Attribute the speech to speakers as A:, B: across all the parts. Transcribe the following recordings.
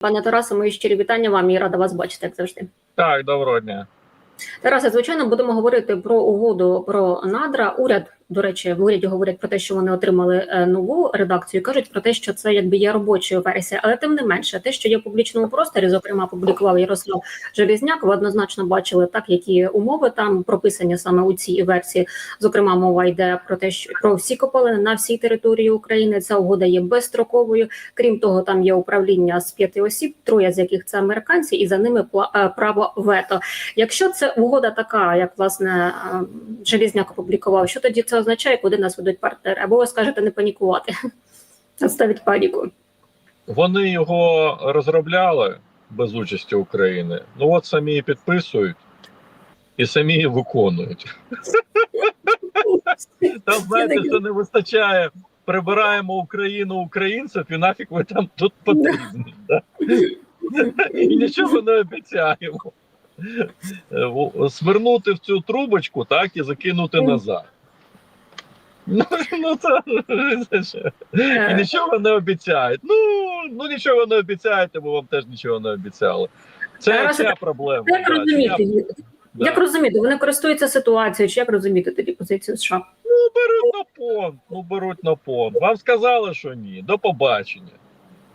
A: Пане Тарасе, мої щирі вітання вам і рада вас бачити, як завжди.
B: Так, доброго дня.
A: Тарасе, звичайно, будемо говорити про угоду про надра. Уряд, до речі, в уряді говорять про те, що вони отримали е, нову редакцію. Кажуть про те, що це якби є робочою версією, але тим не менше, те, що є в публічному просторі, зокрема, публікував Ярослав Желізняк. Ви однозначно бачили так, які умови там прописані саме у цій версії. Зокрема, мова йде про те, що про всі копалини на всій території України. Ця угода є безстроковою. Крім того, там є управління з п'яти осіб, троє з яких це американці, і за ними е, право вето. Якщо це угода така, як власне е, Желізняк опублікував, що тоді це означає, куди нас ведуть партнери? Або ви скажете не панікувати, ставить паніку.
B: Вони його розробляли без участі України. Ну от самі і підписують і самі і виконують. Там знаєте, що не вистачає. Прибираємо Україну українців, і нафіг ви там тут потрібні. Да? І нічого не обіцяємо. Е, Свернути в цю трубочку, так, і закинути назад. Ну, ну це, це ж. І нічого не обіцяють. Ну, ну нічого не обіцяєте, бо вам теж нічого не обіцяли. Це
A: Тарас,
B: ця проблема.
A: Як
B: да,
A: розуміти,
B: ця- да.
A: розуміти, вони користуються ситуацією, чи як розуміти тоді позицію США?
B: Ну, беруть на понт, ну беруть на понт. Вам сказали, що ні. До побачення.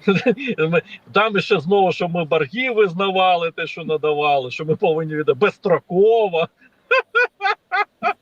B: Там ще знову, що ми борги визнавали, те, що надавали, що ми повинні віддати безстроково.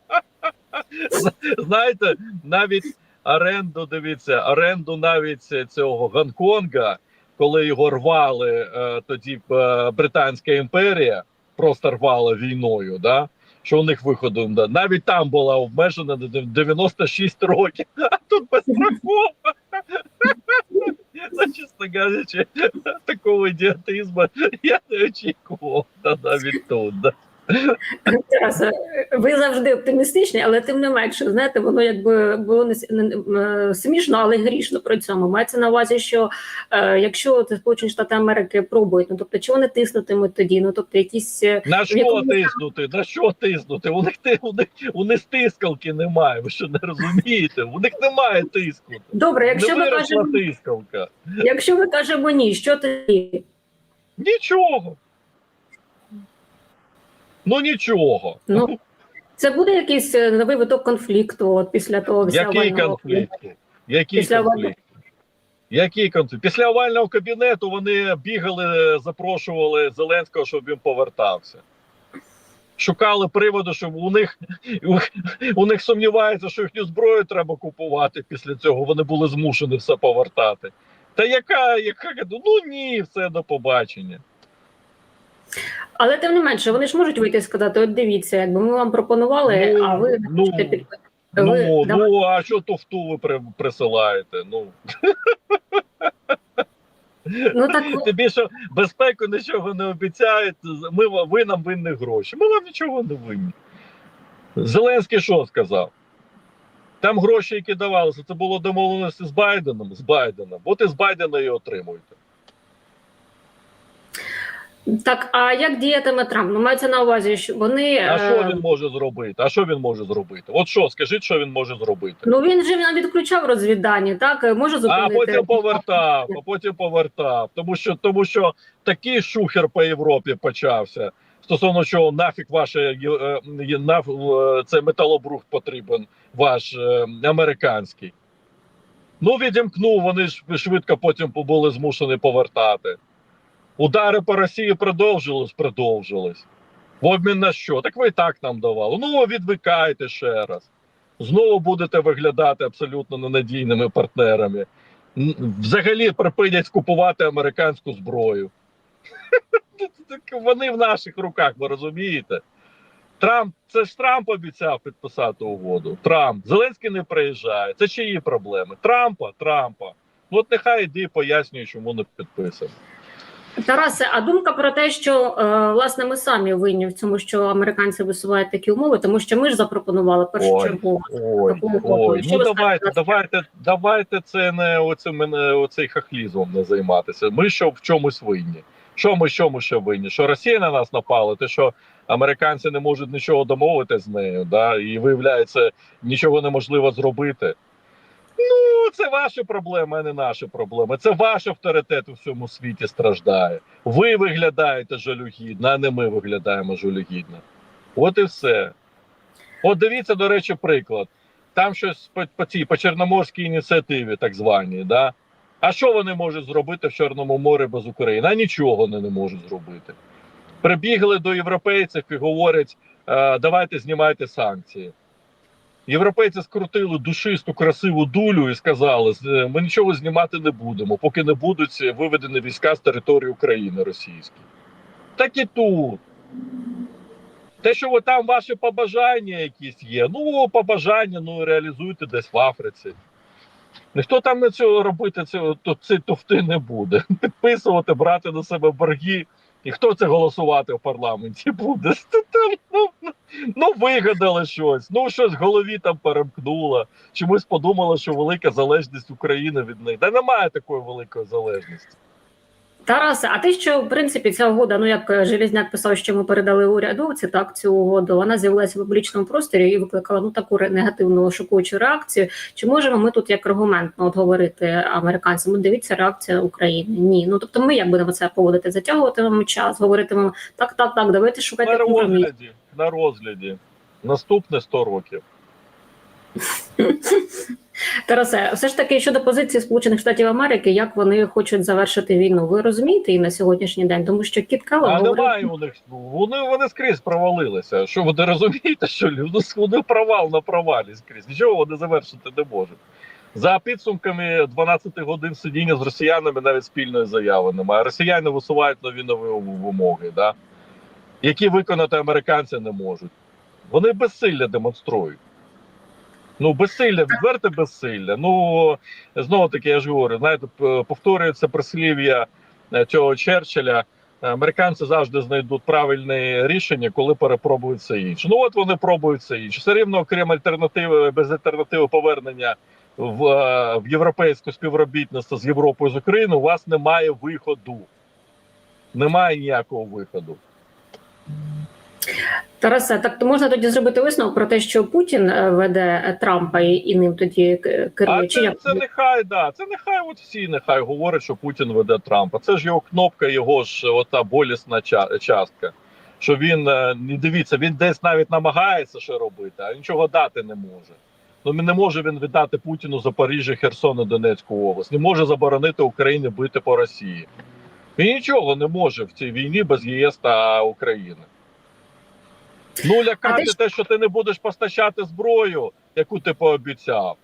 B: Знаєте, навіть оренду, дивіться, оренду навіть цього Гонконга, коли його рвали е, тоді е, Британська імперія, просто рвала війною, да? що у них виходу навіть там була обмежена на 96 років, а тут безстроково. Ну, чесно кажучи, такого ідіотизму я не очікував навіть тут. Да.
A: Тарас, ви завжди оптимістичні, але тим не менше, знаєте, воно якби було не- е, смішно, але грішно при цьому. Мається на увазі, що е, якщо Сполучені Штати Америки пробують, ну тобто чи вони тиснутимуть тоді? Ну тобто якісь е,
B: На що
A: якому-
B: тиснути? На що тиснути? У них ти- у них у них тискалки немає. Ви що не розумієте? У них немає тиску.
A: добре, якщо
B: не
A: ми кажемо,
B: тискалка.
A: якщо ми кажемо ні, що тоді?
B: Нічого. Ну нічого.
A: Ну це буде якийсь е, новий виток конфлікту от після того
B: Який конфлікт? Який
A: Після
B: конфлікт? Який конфлікт? Після овального кабінету вони бігали, запрошували Зеленського, щоб він повертався. Шукали приводу, щоб у них у, у них сумнівається, що їхню зброю треба купувати. Після цього вони були змушені все повертати. Та яка, яка ну ні, все до побачення.
A: Але тим не менше, вони ж можуть вийти і сказати: от дивіться, якби ми вам пропонували,
B: Ну,
A: а ви не
B: ну,
A: хочете під...
B: Ну,
A: Ви-
B: ну а що туфту ви при, присилаєте? Ну
A: Ну так
B: тобі що безпеку нічого не обіцяють. Ми ви нам винні гроші. Ми вам нічого не винні. Зеленський що сказав? Там гроші, які давалися, це було домовленості з Байденом. З Байденом. От і з Байдена і отримуйте.
A: Так, а як діятиме Трамп? Ну, мається на увазі, що вони
B: А
A: е,
B: що він може зробити? А що він може зробити? От що, скажіть, що він може зробити?
A: ну він же він відключав розвіддані, так е, може
B: А потім повертав, а потім повертав. Тому що, тому що такий шухер по Європі почався. Стосовно чого нафіг ваше е, е, наф- е, це металобрух потрібен, ваш е, американський. Ну, відімкнув, вони ж швидко потім були змушені повертати. Удари по Росії продовжились, продовжились. В обмін на що? Так ви і так нам давали. Ну, відвикайте ще раз. Знову будете виглядати абсолютно ненадійними партнерами. Взагалі припинять купувати американську зброю. Вони в наших руках, ви розумієте? Трамп, це ж Трамп обіцяв підписати угоду. Трамп. Зеленський не приїжджає. Це чиї проблеми? Трампа, Трампа. Ну, От нехай іди пояснює, чому не підписано.
A: Тарасе, а думка про те, що е, власне ми самі винні в цьому, що американці висувають такі умови, тому що ми ж запропонували першочергово.
B: Ой,
A: боку.
B: ой, ну давайте, давайте, давайте це не оцим, оцей хахлізмом не займатися. Ми що в чомусь винні. Що ми що ми ще винні? Що Росія на нас напала? Те, що американці не можуть нічого домовити з нею, да? і виявляється, нічого неможливо зробити. Ну, це ваші проблеми, а не наші проблеми. Це ваш авторитет у всьому світі страждає. Ви виглядаєте жалюгідно, а не ми виглядаємо жалюгідно. От і все. От дивіться, до речі, приклад. Там щось по, по цій по Чорноморській ініціативі, так званій, да? А що вони можуть зробити в Чорному морі без України? А нічого вони не можуть зробити. Прибігли до європейців і говорять: е, давайте знімайте санкції. Європейці скрутили душисту красиву дулю і сказали: ми нічого знімати не будемо, поки не будуть виведені війська з території України російські. Так і тут. Те, що там ваші побажання якісь є, ну побажання, ну реалізуйте десь в Африці. Ніхто там на цього робити цього то ці туфти не буде. Підписувати, брати на себе борги. І хто це голосувати в парламенті буде? Ну, ну, вигадали щось, ну щось в голові там перемкнуло. Чомусь подумала, що велика залежність України від них. Та немає такої великої залежності.
A: Тарасе, а те, що в принципі ця угода, ну як е, Желізняк писав, що ми передали урядовці, так цю угоду, вона з'явилася в публічному просторі і викликала ну таку негативну шокуючу реакцію. Чи можемо ми тут як аргумент ну, от говорити американцям? Ну, дивіться, реакція України. Ні, ну тобто, ми як будемо це поводити? Затягуватимемо час, говоритимемо так, так, так, давайте шукати компроміс.
B: розгляді, на розгляді. Наступне 100 років.
A: Тарасе, все ж таки щодо позиції Сполучених Штатів Америки, як вони хочуть завершити війну, ви розумієте і на сьогоднішній день, тому що Кіт Келлог
B: А
A: говорив,
B: немає у них. Вони, вони скрізь провалилися. Що ви не розумієте, що люди вони провал на провалі скрізь. Нічого вони завершити не можуть. За підсумками 12 годин сидіння з росіянами навіть спільної заяви немає. Росіяни висувають нові нові вимоги, да? які виконати американці не можуть. Вони безсилля демонструють. Ну, безсилля, відверте безсилля. Ну, знову таки, я ж говорю, знаєте, повторюється прислів'я е, цього Черчилля. Американці завжди знайдуть правильне рішення, коли перепробують все інше. Ну от вони пробують все інше. Все рівно, окрім альтернативи, без альтернативи повернення в, е, в європейське співробітництво з Європою з Україною, у вас немає виходу. Немає ніякого виходу.
A: Тарасе, так то можна тоді зробити висновок про те, що Путін е, веде Трампа і, і ним тоді к- керує.
B: А
A: Чи
B: це,
A: як?
B: це нехай да. Це нехай от всі нехай говорять, що Путін веде Трампа. Це ж його кнопка, його ж ота болісна частка. Що він е, не дивіться, він десь навіть намагається що робити, а нічого дати не може. Ну не може він віддати Путіну Запоріжжя, Херсон і Донецьку область. Не може заборонити Україні бити по Росії. Він нічого не може в цій війні без ЄС та України. Ну, лякати те, що ти не будеш постачати зброю, яку ти пообіцяв.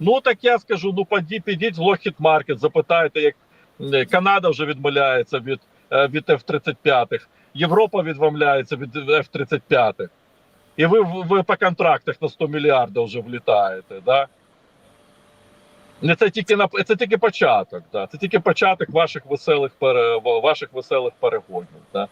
B: Ну так я скажу: ну поді, підіть в Lockheed Market, запитайте, як е, Канада вже відмовляється від, е, від F-35, Європа відмовляється від F-35. І ви, ви по контрактах на 100 мільярдів вже влітаєте, да? Це тільки на це тільки початок, да. Це тільки початок ваших веселих ваших веселих перегонів. Да.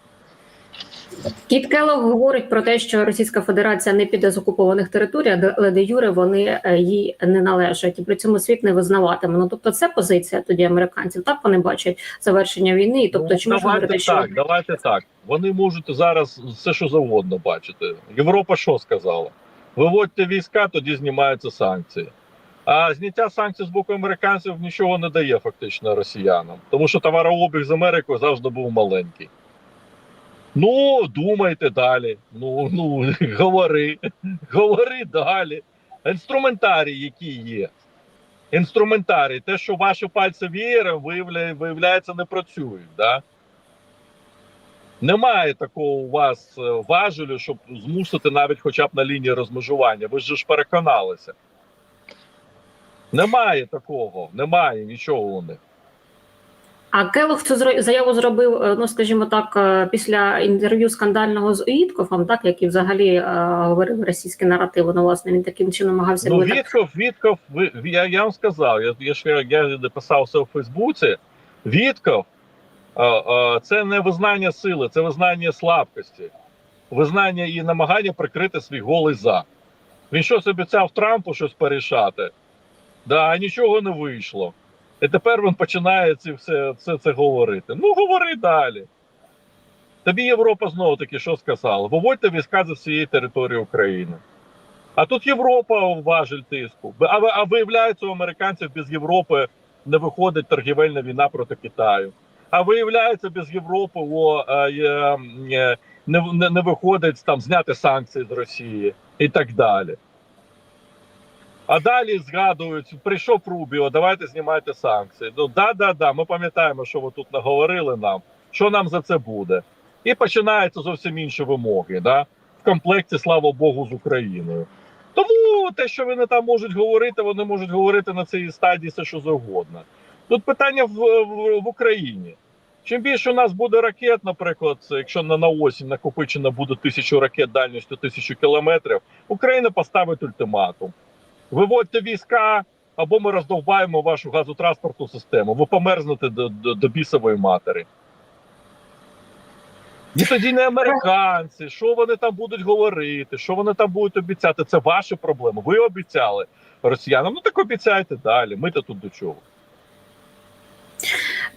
A: Кіт Келлог говорить про те, що Російська Федерація не піде з окупованих територій, але де юре вони е, їй не належать, і при цьому світ не визнаватиме. Ну тобто, це позиція тоді американців. Так вони бачать завершення війни. І тобто,
B: Ну,
A: чи можна говорити, що
B: так, давайте так. Вони можуть зараз все, що завгодно бачити. Європа що сказала? Виводьте війська, тоді знімаються санкції. А зняття санкцій з боку американців нічого не дає фактично росіянам, тому що товарообіг з Америкою завжди був маленький. Ну, думайте далі. Ну, ну, говори, говори далі. Інструментарій, який є. Інструментарій, те, що ваші пальці вієром, виявляє, виявляється, не працюють. Да? Немає такого у вас е, важелю, щоб змусити навіть хоча б на лінії розмежування. Ви ж переконалися. Немає такого, немає нічого у них.
A: А Келлог цю заяву зробив, е, ну скажімо так, е, після інтерв'ю скандального з Уїткофом, так який взагалі е, говорив російські наративи. Ну, власне, він таким чином намагався
B: Ну. Вітков, Вітков, ви, я, я вам сказав, я, я, ж- я написав це у Фейсбуці. Вітков а, а, це не визнання сили, це визнання слабкості, визнання і намагання прикрити свій голий за. Він щось обіцяв Трампу щось порішати, да, нічого не вийшло. І тепер він починає ці, все, все це говорити. Ну, говори далі. Тобі Європа знову таки що сказала? Виводьте війська за всієї території України. А тут Європа важель тиску. А, а виявляється, у американців без Європи не виходить торгівельна війна проти Китаю. А виявляється, без Європи о, е, е, не, не, не виходить там зняти санкції з Росії і так далі. А далі згадують, прийшов Рубіо, давайте знімайте санкції. Ну да, да, да. Ми пам'ятаємо, що ви тут наговорили нам, що нам за це буде. І починаються зовсім інші вимоги. Да? В комплекті, слава Богу, з Україною. Тому те, що вони там можуть говорити, вони можуть говорити на цій стадії все, що завгодно. Тут питання в, в, в Україні. Чим більше у нас буде ракет, наприклад, якщо на, на осінь накопичено буде тисячу ракет дальністю тисячу кілометрів, Україна поставить ультиматум. Виводьте війська, або ми роздовбаємо вашу газотранспортну систему. Ви померзнете до, до, до бісової матері. І тоді не американці, що вони там будуть говорити, що вони там будуть обіцяти. Це ваші проблеми. Ви обіцяли росіянам. Ну так обіцяйте далі. Ми то тут до чого.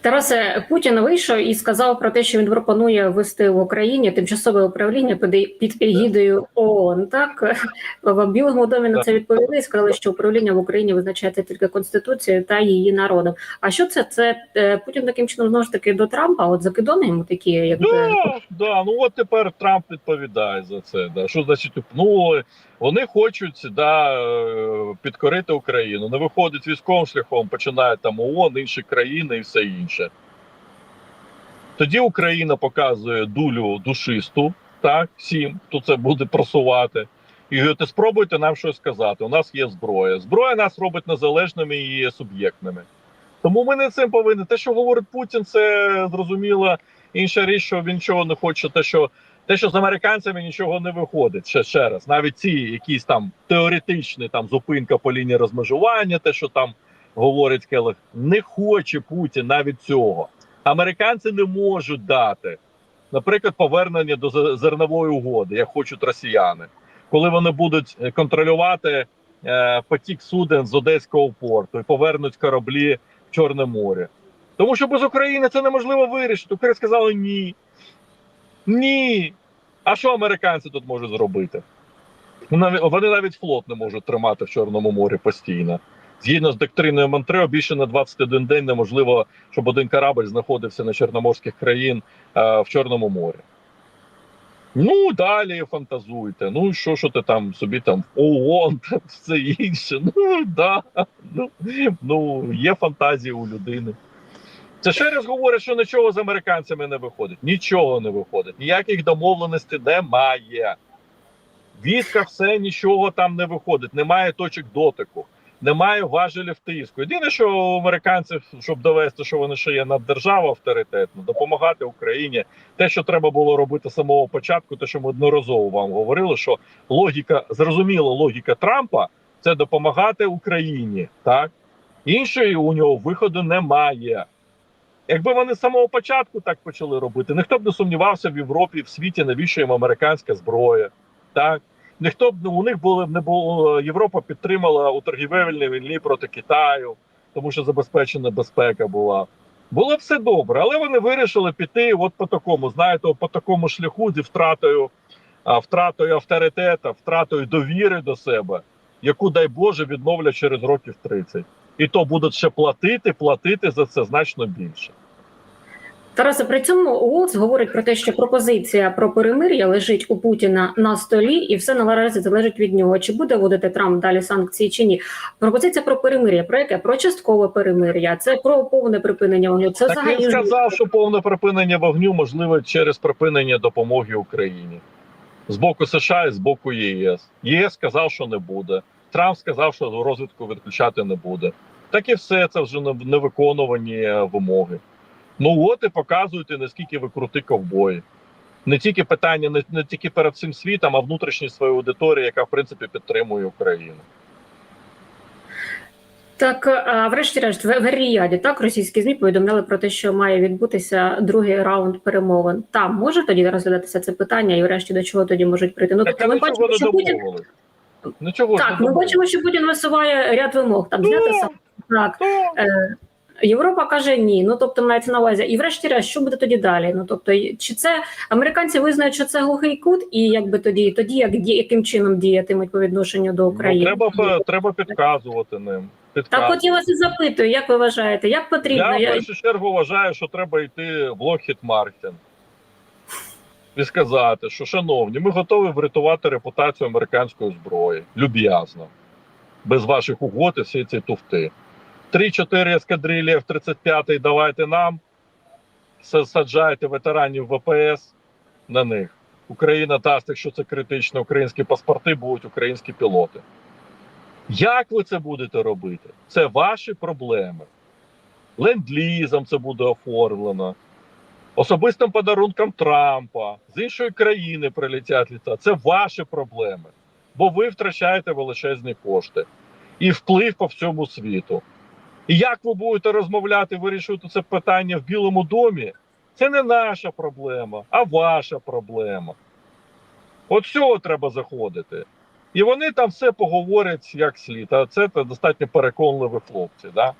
A: Тарасе Путін вийшов і сказав про те, що він пропонує ввести в Україні тимчасове управління під, егідою ООН. Так в Білому домі на це відповіли. і Сказали, що управління в Україні визначається тільки конституцією та її народом. А що це? Це е, Путін таким чином знову ж таки до Трампа? От закидони йому такі, якби
B: Да, да, ну от тепер Трамп відповідає за це. Да. Що значить, ну вони хочуть да, е, підкорити Україну. Не виходить військовим шляхом, починає там ООН, інші країни і все інше. Тоді Україна показує дулю душисту, так, всім, хто це буде просувати. І говорить, спробуйте нам щось сказати. У нас є зброя. Зброя нас робить незалежними і суб'єктними. Тому ми не цим повинні. Те, що говорить Путін, це зрозуміло. Інша річ, що він нічого не хоче, те, що те, що з американцями нічого не виходить. Ще ще раз, навіть ці якісь там теоретичні там зупинка по лінії розмежування, те, що там говорить Келех, не хоче Путін навіть цього. Американці не можуть дати, наприклад, повернення до зернової угоди, як хочуть росіяни, коли вони будуть е, контролювати е, потік суден з Одеського порту і повернуть кораблі в Чорне море. Тому що без України це неможливо вирішити. Україна сказала ні. Ні. А що американці тут можуть зробити? Ну, Вони навіть флот не можуть тримати в Чорному морі постійно. Згідно з доктриною Монтрео, більше на 21 день неможливо, щоб один корабль знаходився на чорноморських країн е, в Чорному морі. Ну, далі фантазуйте. Ну, що, що ти там собі там ООН, та все інше. Ну, да. Ну, ну, є фантазії у людини. Це ще раз говорить, що нічого з американцями не виходить. Нічого не виходить. Ніяких домовленостей немає. Відка все нічого там не виходить. Немає точок дотику, немає важелів тиску. Єдине, що у американців, щоб довести, що вони ще є наддержава авторитетна, допомагати Україні. Те, що треба було робити з самого початку, те, що ми одноразово вам говорили, що логіка, зрозуміла логіка Трампа це допомагати Україні. Так іншої у нього виходу немає. Якби вони з самого початку так почали робити, ніхто б не сумнівався в Європі, в світі, навіщо їм американська зброя. Так ніхто б ну, у них були не було Європа підтримала у торгівельній війні проти Китаю, тому що забезпечена безпека була. Було все добре, але вони вирішили піти от по такому, знаєте, по такому шляху зі втратою, втратою авторитету, втратою довіри до себе, яку, дай Боже, відновлять через років 30. І то будуть ще платити, платити за це значно більше.
A: Тарасе, при цьому Уолс говорить про те, що пропозиція про перемир'я лежить у Путіна на столі, і все наразі залежить від нього. Чи буде вводити Трамп далі санкції чи ні? Пропозиція про перемир'я, про яке про часткове перемир'я, це про повне припинення вогню. Це
B: Так
A: взагалі
B: він сказав, що повне припинення вогню можливе через припинення допомоги Україні з боку США і з боку ЄС. ЄС сказав, що не буде. Трамп сказав, що розвитку відключати не буде. Так і все це вже не- невиконувані е, вимоги. Ну от і показуєте, наскільки ви крути ковбої. Не тільки питання, не, не тільки перед цим світом, а внутрішній своєї аудиторії, яка в принципі підтримує Україну.
A: Так, а врешті-решт, в в Ріяді так російські змі повідомляли про те, що має відбутися другий раунд перемовин. Там може тоді розглядатися це питання, і врешті до чого тоді можуть прийти. Ну
B: Так
A: тобто, ми бачимо, що Путін.
B: Нічого ж
A: так. Ми бачимо, що Путін висуває ряд вимог. Там зняти
B: Ну,
A: сам так.
B: Ну,
A: Е, Європа каже ні. Ну тобто мається на увазі, і врешті-решт, що буде тоді далі? Ну тобто, чи це американці визнають, що це глухий кут, і якби тоді, тоді як ді- яким чином діятимуть по відношенню до
B: Ну,
A: України?
B: треба, треба підказувати ним.
A: Так,
B: Підказувати.
A: от я вас і запитую, як ви вважаєте, як потрібно?
B: Я в першу чергу вважаю, що треба йти в Lockheed Martin і сказати, що шановні, ми готові врятувати репутацію американської зброї люб'язно, без ваших угод і всієї цієї туфти. 3-4 ескадрилі F-35 давайте нам, саджайте ветеранів ВПС на них. Україна дасть, якщо це критично, українські паспорти будуть українські пілоти. Як ви це будете робити? Це ваші проблеми ленд-лізом це буде оформлено, особистим подарунком Трампа, з іншої країни прилетять літа. Це ваші проблеми, бо ви втрачаєте величезні кошти і вплив по всьому світу. І як ви будете розмовляти, вирішувати це питання в Білому домі, це не наша проблема, а ваша проблема. От цього треба заходити. І вони там все поговорять як слід. А це та достатньо переконливі хлопці. Да?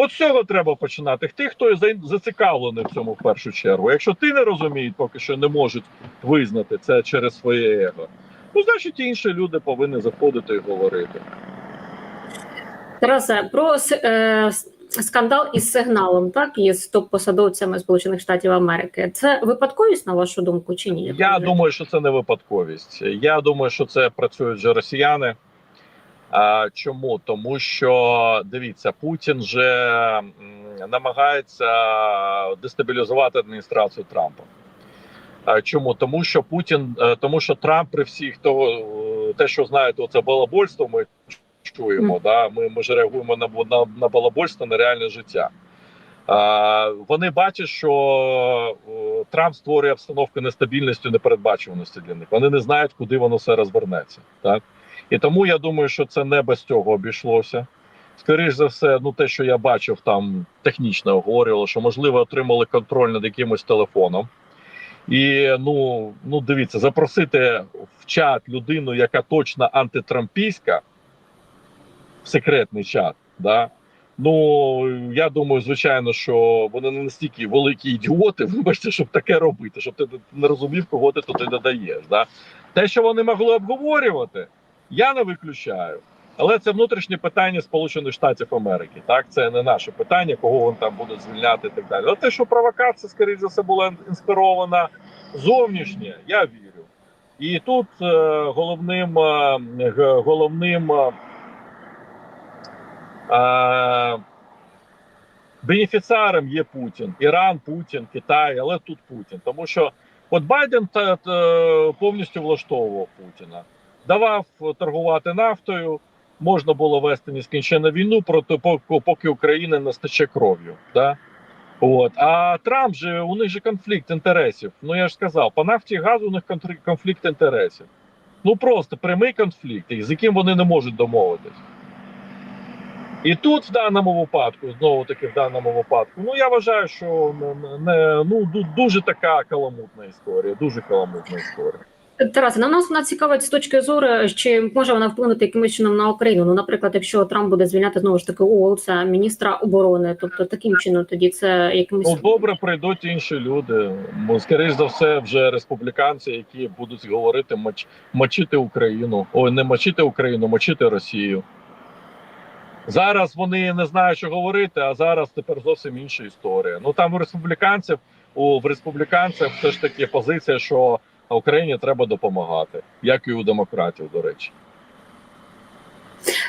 B: От з цього треба починати. Тих, хто зацікавлений в цьому в першу чергу. Якщо ти не розумієш, поки що не можуть визнати це через своє его, ну значить інші люди повинні заходити і говорити.
A: Тарасе, про е, скандал із сигналом, так із топ-посадовцями Сполучених Штатів Америки. Це випадковість на вашу думку чи ні?
B: Я думаю, що це не випадковість. Я думаю, що це працюють вже росіяни. А, чому? Тому що дивіться, Путін же намагається дестабілізувати адміністрацію Трампа. А, чому? Тому що Путін, е, тому що Трамп при всіх того, е, те, що знаєте, це балабольство, ми чуємо.
A: Мгм.
B: Да? Ми, ми ж реагуємо на, на, на балабольство, на реальне життя. А, вони бачать, що е, Трамп створює обстановку нестабільності, непередбачуваності для них. Вони не знають, куди воно все розвернеться. Так і тому я думаю, що це не без цього обійшлося. Скоріше за все, ну те, що я бачив, там технічно оговорювало, що можливо отримали контроль над якимось телефоном. І ну, ну дивіться, запросити в чат людину, яка точно антитрампійська, в секретний чат, да, Ну я думаю, звичайно, що вони не настільки великі ідіоти, вибачте, щоб таке робити, щоб ти не розумів, кого ти туди додаєш. Да? Те, що вони могли обговорювати, я не виключаю. Але це внутрішнє питання Сполучених Штатів Америки. Так, це не наше питання, кого вони там будуть звільняти і так далі. Але те, що провокація, скоріше за все, була інспірована зовнішнє, я вірю. І тут е, головним е, головним. е, а, бенефіціаром є Путін, Іран, Путін, Китай, але тут Путін. Тому що от Байден повністю влаштовував Путіна, давав торгувати нафтою, можна було вести нескінченну війну, проти поки, Україна не стече кров'ю. Да? От. А Трамп же у них же конфлікт інтересів. Ну я ж сказав, по нафті і газу у них конфлікт- інтересів. Ну просто прямий конфлікт, з яким вони не можуть домовитись. І тут в даному випадку, знову таки в даному випадку, ну я вважаю, що не ну дуже така каламутна історія, дуже каламутна історія.
A: Тарасе, на нас вона цікавить з точки зору, чи може вона вплинути якимось чином на Україну. Ну, наприклад, якщо Трамп буде звільняти знову ж таки Уолса, міністра оборони, тобто таким чином тоді це якимось
B: Ну добре, прийдуть інші люди. Мо, Скоріш за все, вже республіканці, які будуть говорити моч, мочити Україну. Ой, не мочити Україну, мочити Росію. Зараз вони не знають, що говорити, а зараз тепер зовсім інша історія. Ну там у республіканців у в республіканців все ж таки позиція, що Україні треба допомагати, як і у демократів, до речі.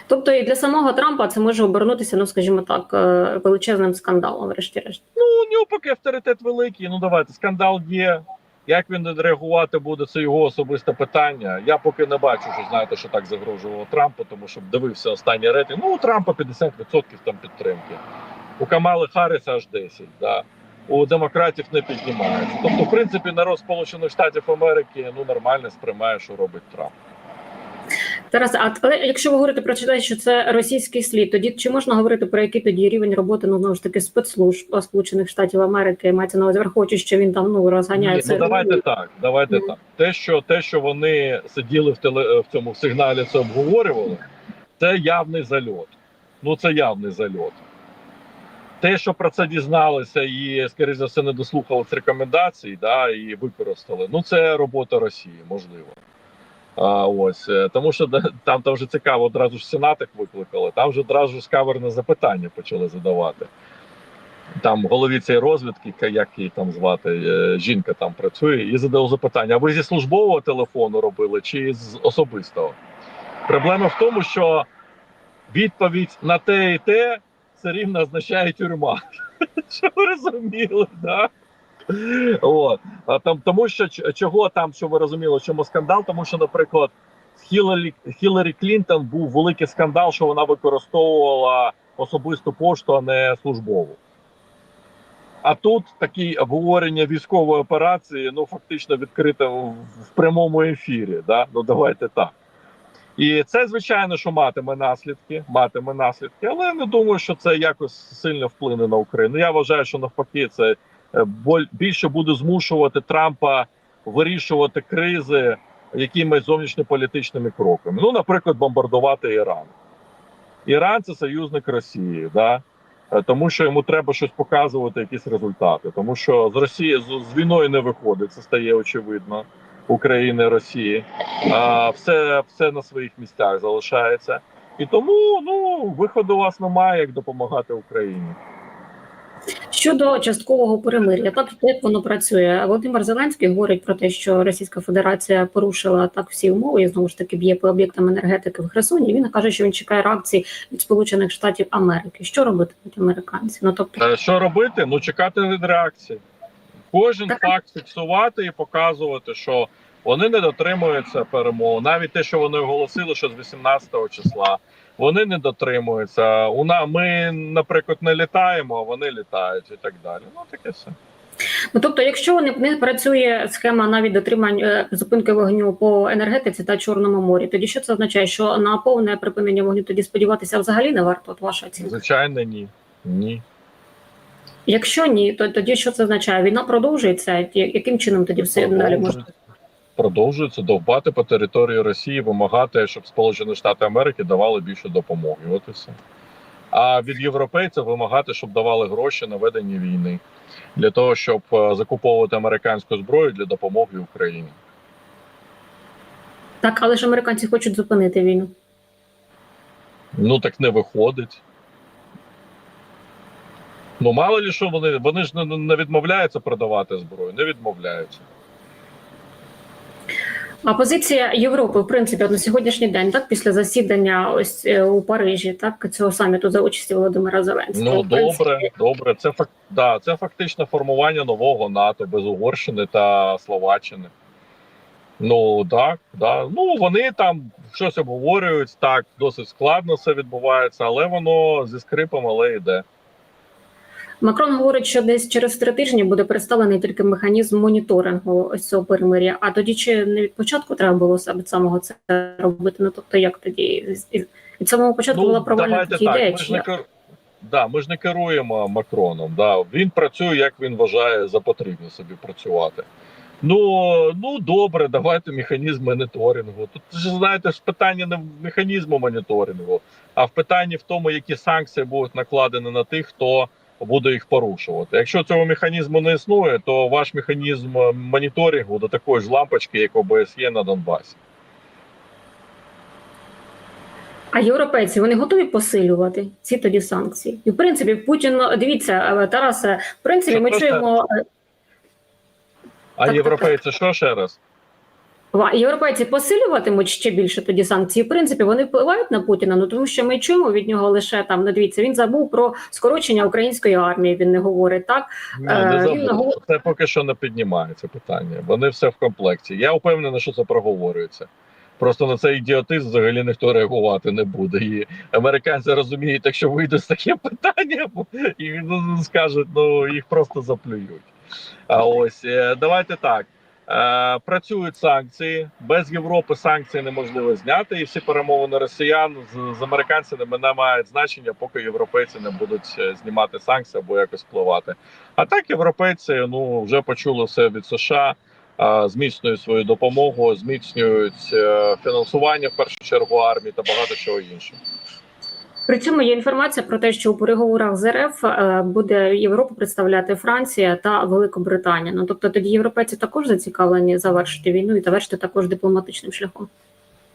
A: Тобто і для самого Трампа це може обернутися, ну скажімо так, е, величезним скандалом, врешті-решт.
B: Ну, у нього поки авторитет великий. Ну давайте скандал є. Як він реагувати буде, це його особисте питання. Я поки не бачу, що знаєте, що так загрожувало Трампу, тому що дивився останній рейтинг. Ну, у Трампа 50% там підтримки. У Камали Харриса аж 10%. Да. У демократів не піднімається. Тобто, в принципі, народ Сполучених Штатів Америки ну нормально сприймає, що робить Трамп.
A: Тарас, а але якщо ви говорите про те, що це російський слід, тоді чи можна говорити про який тоді рівень роботи ну знову ж таки спецслужб Сполучених Штатів Америки мається на увазі, враховуючи, що він там ну розганяє
B: Ні, ну давайте так. Давайте
A: Мгм.
B: так. Те, що те, що вони сиділи в теле в цьому в сигналі, це обговорювали, це явний зальот. Ну це явний зальот. Те, що про це дізналися, і скоріше за все не дослухались рекомендацій, да, і використали. Ну це робота Росії, можливо. А, ось е, тому, що там там вже цікаво, одразу ж Сенат викликали. Там вже одразу ж каверне запитання почали задавати. Там голові цієї розвідки, як її там звати, е, жінка там працює, і задав запитання: а ви зі службового телефону робили чи з особистого? Проблема в тому, що відповідь на те і те все рівно означає тюрма. Що ви розуміли, да? От. А там, тому що чого там, що ви розуміли, чому скандал? Тому що, наприклад, Хіларі, Хіларі Клінтон був великий скандал, що вона використовувала особисту пошту, а не службову. А тут такі обговорення військової операції, ну фактично відкрите в, в прямому ефірі. Да? Ну давайте так. І це, звичайно, що матиме наслідки, матиме наслідки, але я не думаю, що це якось сильно вплине на Україну. Я вважаю, що навпаки, це е, більше буде змушувати Трампа вирішувати кризи якимись зовнішньополітичними кроками. Ну, наприклад, бомбардувати Іран. Іран це союзник Росії, да? Е, тому що йому треба щось показувати, якісь результати. Тому що з Росії з, з війною не виходить, це стає очевидно. України, Росії, а, все, все на своїх місцях залишається. І тому ну виходу у вас немає, як допомагати Україні.
A: Щодо часткового перемир'я, так як воно працює. Володимир Зеленський говорить про те, що Російська Федерація порушила так всі умови і знову ж таки б'є по об'єктам енергетики в Херсоні. Він каже, що він чекає реакції від Сполучених Штатів Америки. Що робитимуть американці? Ну тобто,
B: Е, Що робити? Ну чекати від реакції. Кожен
A: Так.
B: факт фіксувати і показувати, що вони не дотримуються перемоги. Навіть те, що вони оголосили, що з 18 числа вони не дотримуються. У на ми, наприклад, не літаємо, а вони літають і так далі. Ну таке все.
A: ну тобто, якщо не, не працює схема навіть дотримань е, зупинки вогню по енергетиці та Чорному морі, тоді що це означає? Що на повне припинення вогню тоді сподіватися взагалі не варто? От ваша оцінка?
B: Звичайно, ні. Ні.
A: Якщо ні, то тоді що це означає? Війна продовжується. Яким чином тоді все далі може?
B: Продовжується довбати по території Росії, вимагати, щоб Сполучені Штати Америки давали більше допомоги. От і все. А від європейців вимагати, щоб давали гроші на ведення війни для того, щоб е, закуповувати американську зброю для допомоги Україні.
A: Так, але ж американці хочуть зупинити війну.
B: Ну так не виходить. Ну, мало ли що вони, вони ж не, не відмовляються продавати зброю, не відмовляються.
A: А позиція Європи, в принципі, на сьогоднішній день, так після засідання ось е, у Парижі, так цього саміту за участі Володимира Зеленського.
B: Ну
A: принципі,
B: добре, добре. Це фак... да, це фактично формування нового НАТО без Угорщини та Словаччини. Ну так, да. Ну вони там щось обговорюють. Так, досить складно все відбувається, але воно зі скрипом, але йде.
A: Макрон говорить, що десь через три тижні буде представлений тільки механізм моніторингу ось цього перемир'я. А тоді чи не від початку треба було від самого це робити? Ну тобто, як тоді від самого початку була провальна ідея?
B: Ми
A: Чи
B: ж не кер... да, ми ж не керуємо Макроном. Да. Він працює, як він вважає за потрібне собі працювати. Ну, ну добре, давайте механізм моніторингу. Тут ж знаєте, ж питання не в механізму моніторингу, а в питанні в тому, які санкції будуть накладені на тих, хто буде їх порушувати. Якщо цього механізму не існує, то ваш механізм е, моніторингу до такої ж лампочки, як ОБСЄ на Донбасі.
A: А європейці вони готові посилювати ці тоді санкції? І в принципі, Путін ну, дивіться, е, Тарасе, в принципі,
B: Це
A: ми
B: просто-
A: чуємо. е,
B: А
A: Так,
B: європейці що ще раз?
A: Європейці посилюватимуть ще більше тоді санкції. В принципі, вони впливають на Путіна. Ну тому що ми чуємо від нього лише там. Ну дивіться, він забув про скорочення української армії. Він не говорить так. Е,
B: не
A: він
B: забув.
A: нагов-
B: Це поки що не піднімається питання. Вони все в комплекті. Я впевнений, що це проговорюється. Просто на цей ідіотизм взагалі ніхто реагувати не буде. І американці розуміють, якщо вийдуть з таким питанням, і ну, скажуть, ну їх просто заплюють. А ось е, давайте так. Е, працюють санкції. Без Європи санкції неможливо зняти, і всі перемовини росіян з, з американцями не мають значення, поки європейці не будуть е, знімати санкції або якось впливати. А так європейці ну вже почули все від США, е, зміцнюють свою допомогу, зміцнюють фінансування в першу чергу армії та багато чого іншого.
A: При цьому є інформація про те, що у переговорах з РФ е, буде Європу представляти Франція та Великобританія. Ну тобто тоді європейці також зацікавлені завершити війну і завершити також дипломатичним шляхом.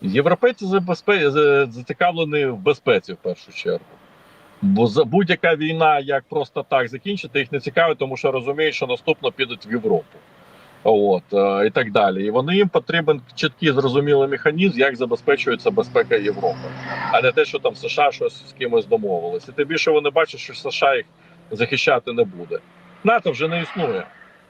B: Європейці забезпе... за- зацікавлені в безпеці в першу чергу. Бо за будь-яка війна, як просто так закінчити, їх не цікавить, тому що розуміють, що наступно підуть в Європу. От е, і так далі. І вони їм потрібен чіткий зрозумілий механізм, як забезпечується безпека Європи, а не те, що там США щось з кимось домовилися. Тим більше вони бачать, що США їх захищати не буде. НАТО вже не існує.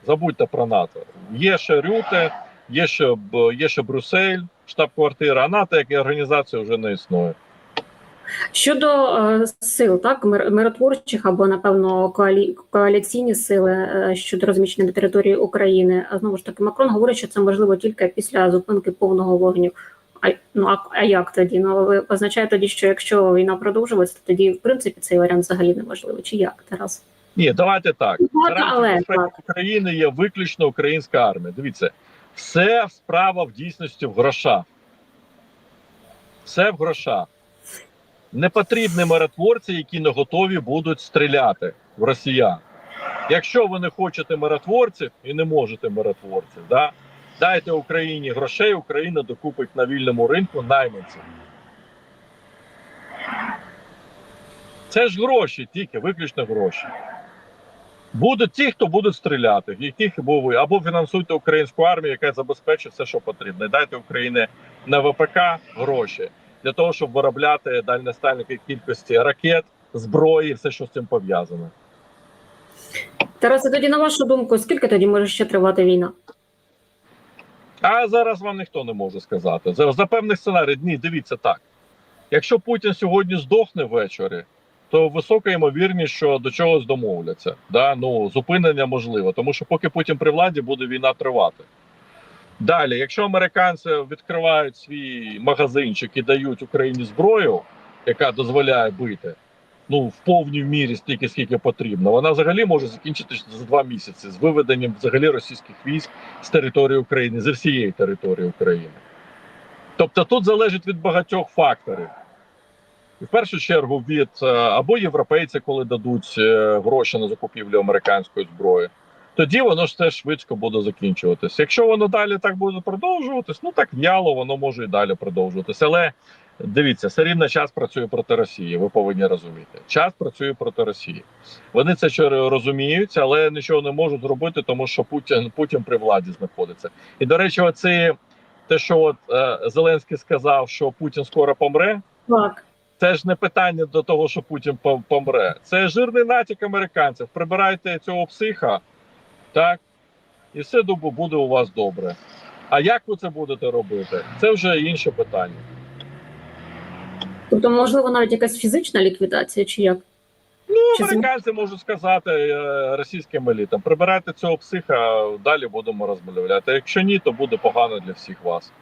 B: Забудьте про НАТО. Є ще Рюте, є ще є ще Брюссель, штаб-квартира, а НАТО як організація вже не існує.
A: Щодо е, сил, так мир- миротворчих або напевно коалі... коаліційні сили е, щодо розміщення на території України, а знову ж таки Макрон говорить, що це можливо тільки після зупинки повного вогню. А ну а, а як тоді? Ну ви означає тоді, що якщо війна продовжуватися, то тоді в принципі цей варіант взагалі неможливо. Чи як Тарас?
B: Ні, давайте так.
A: Ну, але так.
B: України є виключно українська армія. Дивіться, все справа в дійсності в грошах. Все в грошах. Не потрібні миротворці, які не готові будуть стріляти в росіян. Якщо ви не хочете миротворців і не можете миротворців, да, дайте Україні грошей, Україна докупить на вільному ринку найманців. Це ж гроші, тільки виключно гроші. Будуть ті, хто будуть стріляти, яких або ви або фінансуйте українську армію, яка забезпечить все, що потрібно. Дайте Україні на ВПК гроші для того, щоб виробляти дальностальні кількості ракет, зброї, все, що з цим пов'язано.
A: Тарасе, тоді на вашу думку, скільки тоді може ще тривати війна?
B: А зараз вам ніхто не може сказати. За, за певний сценарій, ні, дивіться так. Якщо Путін сьогодні здохне ввечері, то висока ймовірність, що до чогось домовляться. Да? Ну, зупинення можливо, тому що поки Путін при владі буде війна тривати. Далі, якщо американці відкривають свій магазинчик і дають Україні зброю, яка дозволяє бити, ну в повній мірі стільки, скільки потрібно, вона взагалі може закінчитися за два місяці з виведенням взагалі російських військ з території України, з всієї території України. Тобто тут залежить від багатьох факторів. І в першу чергу від е, або європейці, коли дадуть е, гроші на закупівлю американської зброї, тоді воно ж теж швидко буде закінчуватися. Якщо воно далі так буде продовжуватись, ну так в'яло, воно може і далі продовжуватися. Але дивіться, все рівно час працює проти Росії. Ви повинні розуміти. Час працює проти Росії. Вони це розуміють, але нічого не можуть зробити, тому що Путін Путін при владі знаходиться. І до речі, оце те, що от е, Зеленський сказав, що Путін скоро помре.
A: Так.
B: Це ж не питання до того, що Путін помре. Це жирний натяк американців. Прибирайте цього психа, так, і все буде у вас добре. А як ви це будете робити? Це вже інше питання.
A: Тобто, можливо, навіть якась фізична ліквідація, чи як?
B: Ну,
A: Чи
B: американці можуть сказати е, російським елітам: прибирайте цього психа, далі будемо розмовляти. Якщо ні, то буде погано для всіх вас.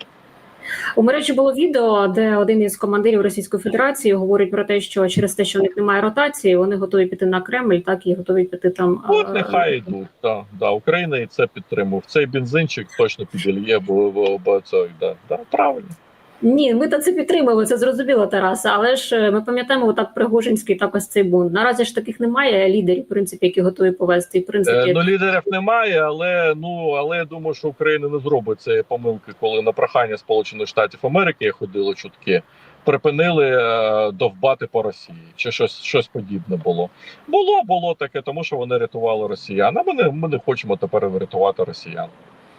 A: У мережі було відео, де один із командирів Російської Федерації говорить про те, що через те, що в них немає ротації, вони готові піти на Кремль, так і готові піти там.
B: От
A: е,
B: нехай йдуть. Да, да, Україна і це підтримує. Цей бензинчик точно підільє, бо, бо, бо це, да, да, правильно.
A: Ні, ми та це підтримуємо, це зрозуміло, Тараса. Але ж е, ми пам'ятаємо так Пригожинський, так ось цей бунт. Наразі ж таких немає лідерів, в принципі, які готові повести. І в принципі,
B: Е, ну, лідерів немає, але ну але я думаю, що Україна не зробить цієї помилки, коли на прохання Сполучених Штатів Америки ходили чутки, припинили е, довбати по Росії, чи щось щось подібне було. Було було таке, тому що вони рятували росіян. А ми не, ми не хочемо тепер врятувати росіян.